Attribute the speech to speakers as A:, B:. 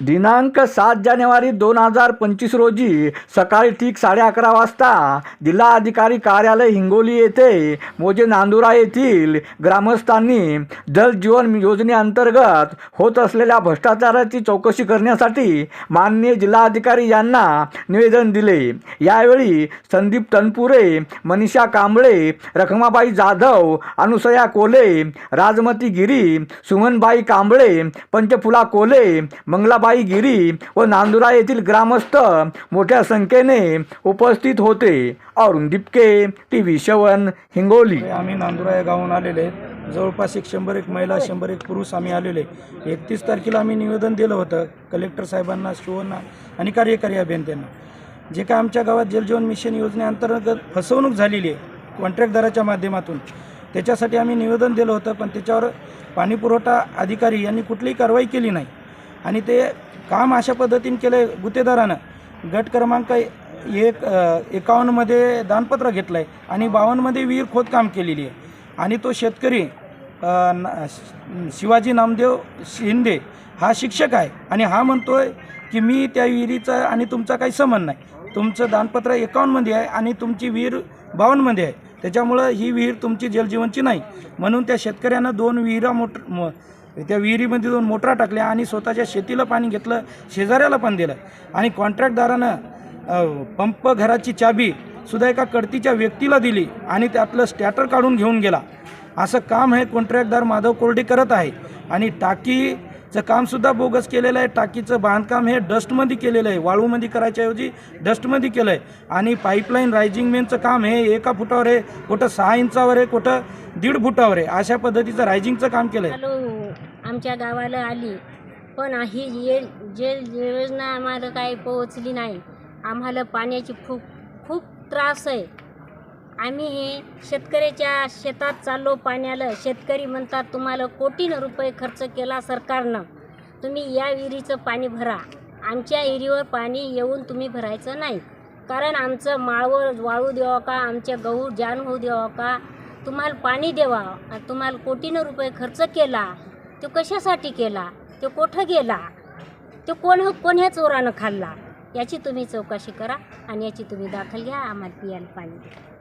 A: दिनांक सात जानेवारी दोन हजार पंचवीस रोजी सकाळी ठीक साडे अकरा वाजता जिल्हाधिकारी कार्यालय हिंगोली येथे मोजे नांदुरा येथील ग्रामस्थांनी जल जीवन योजनेअंतर्गत होत असलेल्या भ्रष्टाचाराची चौकशी करण्यासाठी माननीय जिल्हाधिकारी यांना निवेदन दिले. यावेळी संदीप तनपुरे मनीषा कांबळे रखमाबाई जाधव अनुसया कोले राजमती गिरी सुमनबाई कांबळे पंचफुला कोले मंगलाबाई गिरी व नांदुरा येथील ग्रामस्थ मोठ्या संख्येने उपस्थित होते. अरुण दिपके टी व्ही शवन हिंगोली.
B: आम्ही नांदुरा या गावून आलेले जवळपास एक शंभर एक महिला शंभर एक पुरुष आम्ही आलेले एकतीस तारखेला आम्ही निवेदन दिलं होतं कलेक्टर साहेबांना शिवना आणि कार्यकारी अभियंत्यांना. जे काय आमच्या गावात जलजीवन मिशन योजनेअंतर्गत फसवणूक झालेली आहे कॉन्ट्रॅक्टदाराच्या माध्यमातून त्याच्यासाठी आम्ही निवेदन दिलं होतं पण त्याच्यावर पाणीपुरवठा अधिकारी यांनी कुठलीही कारवाई केली नाही. आणि ते काम अशा पद्धतीने केलं आहे गुत्तेदारानं. गट क्रमांक एक एकावन्नमध्ये दानपत्र घेतलं आहे आणि बावन्नमध्ये विहीर खोदकाम केलेली आहे. आणि तो शेतकरी शिवाजी नामदेव शिंदे हा शिक्षक आहे आणि हा म्हणतो आहे की मी त्या विहिरीचा आणि तुमचा काही संबंध नाही. तुमचं दानपत्र एकावन्नमध्ये आहे आणि तुमची विहीर बावन्नमध्ये आहे. त्याच्यामुळं ही विहीर तुमची जलजीवनची नाही. म्हणून त्या शेतकऱ्यानं दोन विहिरा मोट म त्या विहिरीमध्ये दोन मोटरा टाकल्या आणि स्वतःच्या शेतीला पाणी घेतलं शेजाऱ्याला पण दिलं. आणि कॉन्ट्रॅक्टदारानं पंप घराची चाबी सुद्धा एका कडतीच्या व्यक्तीला दिली आणि त्यातलं स्टॅटर काढून घेऊन गेला. असं काम हे कॉन्ट्रॅक्टदार माधव कोरडे करत आहे. आणि टाकी चं कामसुद्धा बोगस केलेलं आहे. टाकीचं बांधकाम हे डस्टमध्ये केलेलं आहे. वाळूमध्ये करायच्याऐवजी डस्टमध्ये केलं आहे. आणि पाईपलाईन रायझिंग मेनचं काम हे एका फुटावर आहे कुठं सहा इंचावर आहे कुठं दीड फुटावर आहे. अशा पद्धतीचं रायझिंगचं काम केलं आहे
C: आमच्या गावाला आली. पण ही जे जे योजना आम्हाला काही पोहोचली नाही. आम्हाला पाण्याची खूप खूप त्रास आहे. आम्ही हे शेतकऱ्याच्या शेतात चाललो पाण्याला शेतकरी म्हणतात तुम्हाला कोटीनं रुपये खर्च केला सरकारनं. तुम्ही या विहिरीचं पाणी भरा. आमच्या विहिरीवर पाणी येऊन तुम्ही भरायचं नाही. कारण आमचं माळवं वाळू द्यावं का? आमच्या गहू जान होऊ द्यावं का? तुम्हाला पाणी द्यावा. तुम्हाला कोटीनं रुपये खर्च केला. तो कशासाठी केला? तो कोठं गेला? तो कोण कोण्या चोरानं खाल्ला? याची तुम्ही चौकशी करा आणि याची तुम्ही दाखल घ्या. आम्हाला पियाला पाणी द्या.